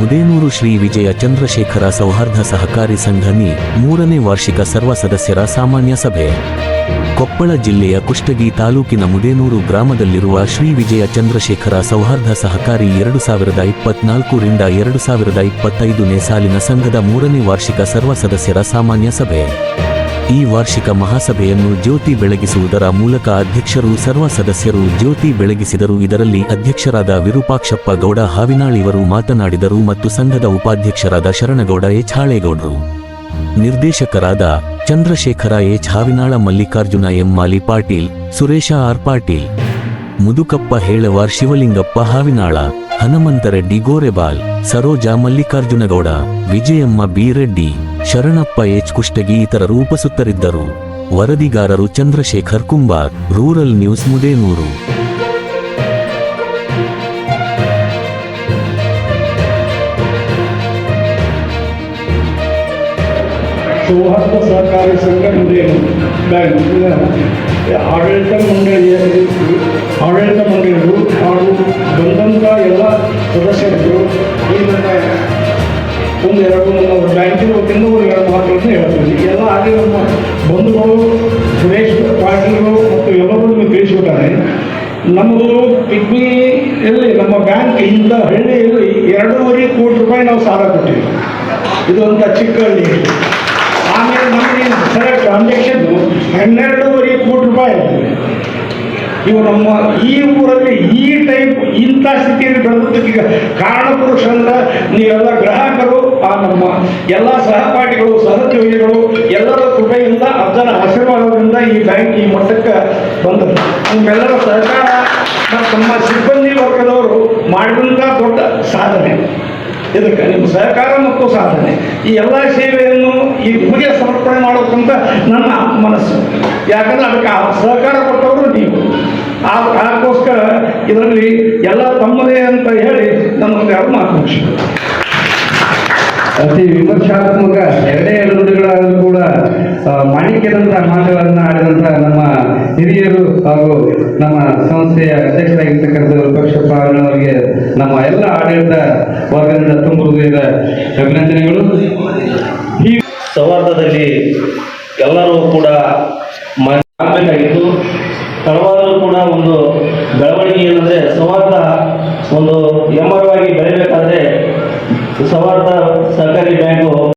ಮುದೇನೂರು ಶ್ರೀ ವಿಜಯ ಚಂದ್ರಶೇಖರ ಸೌಹಾರ್ದ ಸಹಕಾರಿ ಸಂಘನಿ ಮೂರನೇ ವಾರ್ಷಿಕ ಸರ್ವ ಸದಸ್ಯರ ಸಾಮಾನ್ಯ ಸಭೆ. ಕೊಪ್ಪಳ ಜಿಲ್ಲೆಯ ಕುಷ್ಟಗಿ ತಾಲೂಕಿನ ಮುದೇನೂರು ಗ್ರಾಮದಲ್ಲಿರುವ ಶ್ರೀ ವಿಜಯ ಚಂದ್ರಶೇಖರ ಸೌಹಾರ್ದ ಸಹಕಾರಿ ಎರಡು ಸಾವಿರದ ಇಪ್ಪತ್ನಾಲ್ಕರಿಂದ ಎರಡು ಸಾವಿರದ ಇಪ್ಪತ್ತೈದನೇ ಸಾಲಿನ ಸಂಘದ ಮೂರನೇ ವಾರ್ಷಿಕ ಸರ್ವ ಸದಸ್ಯರ ಸಾಮಾನ್ಯ ಸಭೆ. ಈ ವಾರ್ಷಿಕ ಮಹಾಸಭೆಯನ್ನು ಜ್ಯೋತಿ ಬೆಳಗಿಸುವುದರ ಮೂಲಕ ಅಧ್ಯಕ್ಷರು, ಸರ್ವ ಸದಸ್ಯರು ಜ್ಯೋತಿ ಬೆಳಗಿಸಿದರು. ಇದರಲ್ಲಿ ಅಧ್ಯಕ್ಷರಾದ ವಿರೂಪಾಕ್ಷಪ್ಪ ಗೌಡ ಹಾವಿನಾಳಿವರು ಮಾತನಾಡಿದರು ಮತ್ತು ಸಂಘದ ಉಪಾಧ್ಯಕ್ಷರಾದ ಶರಣಗೌಡ, ಎಚ್. ಹಾಳೇಗೌಡರು. ನಿರ್ದೇಶಕರಾದ Chandrashekhara, H. Havinala, Mallikarjuna, M. Mali Patil, Suresha R. Patil, Mudukappa Helavar, Shivalingappa, Havinala. Hanumanthareddy Gorebal Saroja Mallikarjunagouda, Vijayamma Bireddy Sharanappa H Kushtagi ಇತರರು ಉಪಸುತ್ತರಿದ್ದರು ವರದಿಗಾರರು ಚಂದ್ರಶೇಖರ್ ಕುಂಬಾರ್, ರೂರಲ್ ನ್ಯೂಸ್ ಮುದೇನೂರು. ಸಹಕಾರಿ ಸಂಘ ಆಡಳಿತ ಮಂಡಳಿಯ ಆಡಳಿತ ಮಂಡಳಿಗಳು ಹಾಗೂ ಬಂದಂಥ ಎಲ್ಲ ಸದಸ್ಯರು ಈ ನನ್ನ ಒಂದು ಎರಡು ನಮ್ಮ ಬ್ಯಾಂಕಿನ ವತಿಯಿಂದ ಎರಡು ಮಾತುಗಳನ್ನು ಹೇಳ್ತೀನಿ ಎಲ್ಲ ಆಗಿ ನಮ್ಮ ಬಂಧುಗಳು, ಸುರೇಶ್ ಪಾಟೀಲ್ಗಳು ಮತ್ತು ಎಲ್ಲರೂ ತಿಳಿಸಿಬಿಟ್ಟಾರೆ ನಮ್ಮದು ಪಿಗ್ಮಿಯಲ್ಲಿ ನಮ್ಮ ಬ್ಯಾಂಕ್ ಇಂಥ ಹಳ್ಳಿಯಲ್ಲಿ ಎರಡೂವರೆ ಕೋಟಿ ರೂಪಾಯಿ ನಾವು ಸಾಲ ಕೊಟ್ಟಿವಿ. ಇದು ಅಂತ ಚಿಕ್ಕ ಹಳ್ಳಿ. ಆಮೇಲೆ ನಮಗೆ ಸರ ಟ್ರಾನ್ಸಾಕ್ಷನ್ ಆಗಿದೆ ಇವು ನಮ್ಮ ಈ ಊರಲ್ಲಿ ಈ ಟೈಪ್ ಇಂಥ ಸ್ಥಿತಿಯಲ್ಲಿ ಬೆಳೆದಕ್ಕೆ ಕಾರಣ ಪುರುಷ ಅಂದ್ರೆ ನೀವೆಲ್ಲ ಗ್ರಾಹಕರು, ಆ ನಮ್ಮ ಎಲ್ಲ ಸಹಪಾಠಿಗಳು, ಸಹೋದ್ಯೋಗಿಗಳು, ಎಲ್ಲರ ಕೃಪೆಯಿಂದ ಅದರ ಆಶೀರ್ವಾದದಿಂದ ಈ ಬ್ಯಾಂಕ್ ಈ ಮಟ್ಟಕ್ಕೆ ಬಂದರು. ನಿಮ್ಮೆಲ್ಲರ ಸಹಕಾರ ನಮ್ಮ ಸಿಬ್ಬಂದಿ ವರ್ಗದವರು ಮಾಡಿದಂಥ ದೊಡ್ಡ ಸಾಧನೆ. ಇದಕ್ಕೆ ನಿಮ್ಮ ಸಹಕಾರ ಮತ್ತು ಸಾಧನೆ. ಈ ಎಲ್ಲ ಸೇವೆಯನ್ನು ಈ ನಿಮಗೆ ಸಮರ್ಪಣೆ ಮಾಡೋಕ್ಕಂತ ನನ್ನ ಮನಸ್ಸು. ಯಾಕಂದ್ರೆ ಅದಕ್ಕೆ ಆ ಸಹಕಾರ ಕೊಟ್ಟವರು ನೀವು. ಅದಕ್ಕೋಸ್ಕರ ಇದರಲ್ಲಿ ಎಲ್ಲ ತಮ್ಮದೇ ಅಂತ ಹೇಳಿ ನಮ್ಮಲ್ಲಿ ಯಾರು ಮಾತು ಅತಿ ವಿಮರ್ಶಾತ್ಮಕ ಎರಡೇ ಎರಡು ನುಡಿಗಳಾದರೂ ಕೂಡ ಮಾಣಿಕ್ಯದಂತಹ ಮಾತುಗಳನ್ನು ಆಡಿದಂತಹ ನಮ್ಮ ಹಿರಿಯರು ಹಾಗೂ ನಮ್ಮ ಸಂಸ್ಥೆಯ ಅಧ್ಯಕ್ಷರಾಗಿರ್ತಕ್ಕಂಥ ವಿಪಕ್ಷಪ್ಪ ಅವರಿಗೆ ನಮ್ಮ ಎಲ್ಲ ಆಡಳಿತ ವರ್ಗದಿಂದ ತುಂಬ ಹೃದಯದ ಅಭಿನಂದನೆಗಳು. ಈ ಸೌಹಾರ್ದದಲ್ಲಿ ಎಲ್ಲರೂ ಕೂಡ ಮಾಡಬೇಕಾಗಿತ್ತು ತಡವಾದರೂ ಕೂಡ ಒಂದು ಬೆಳವಣಿಗೆ ಏನಂದರೆ ಸೌಹಾರ್ದ ಒಂದು ಎಮ್ಮರವಾಗಿ ಬೆಳೆಯಬೇಕಾದ್ರೆ ಸೌಹಾರ್ದ ಸಹಕಾರಿ ಬ್ಯಾಂಕು